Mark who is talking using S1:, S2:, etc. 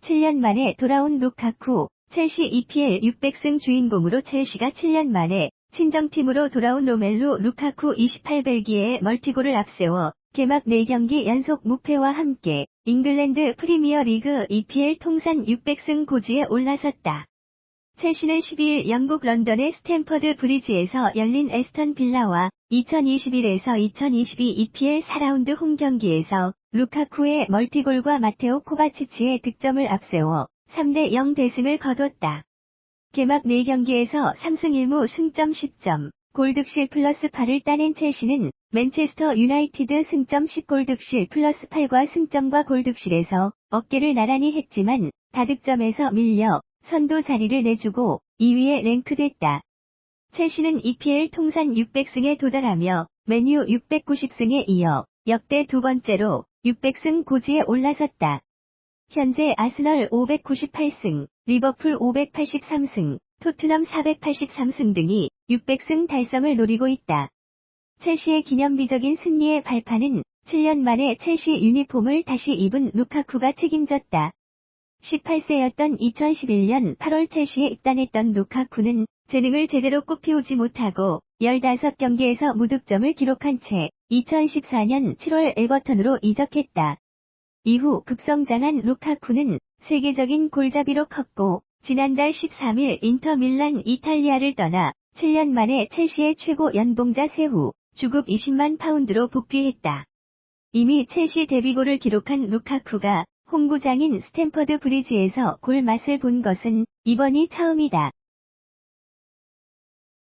S1: 7년 만에 돌아온 루카쿠, 첼시 EPL 600승 주인공으로 첼시가 7년 만에 친정팀으로 돌아온 로멜로 루카쿠 28벨기에의 멀티골을 앞세워 개막 4경기 연속 무패와 함께 잉글랜드 프리미어 리그 EPL 통산 600승 고지에 올라섰다. 첼시는 12일 영국 런던의 스탠퍼드 브리지에서 열린 에스턴 빌라와 2021에서 2022 EPL 4라운드 홈 경기에서 루카쿠의 멀티골과 마테오 코바치치의 득점을 앞세워 3대 0 대승을 거뒀다. 개막 4경기에서 3승 1무 승점 10점, 골득실 플러스 8을 따낸 첼시는 맨체스터 유나이티드 승점 10골득실 플러스 8과 승점과 골득실에서 어깨를 나란히 했지만 다득점에서 밀려 선두 자리를 내주고 2위에 랭크됐다. 첼시는 EPL 통산 600승에 도달하며 메뉴 690승에 이어 역대 두 번째로 600승 고지에 올라섰다. 현재 아스널 598승, 리버풀 583승, 토트넘 483승 등이 600승 달성을 노리고 있다. 첼시의 기념비적인 승리의 발판은 7년 만에 첼시 유니폼을 다시 입은 루카쿠가 책임졌다. 18세였던 2011년 8월 첼시에 입단했던 루카쿠는 재능을 제대로 꽃피우지 못하고 15경기에서 무득점을 기록한 채 2014년 7월 에버턴으로 이적했다. 이후 급성장한 루카쿠는 세계적인 골잡이로 컸고 지난달 13일 인터 밀란 이탈리아를 떠나 7년 만에 첼시의 최고 연봉자 세후 주급 20만 파운드로 복귀했다. 이미 첼시 데뷔골을 기록한 루카쿠가 홈구장인 스탠퍼드 브리지에서 골 맛을 본 것은 이번이 처음이다.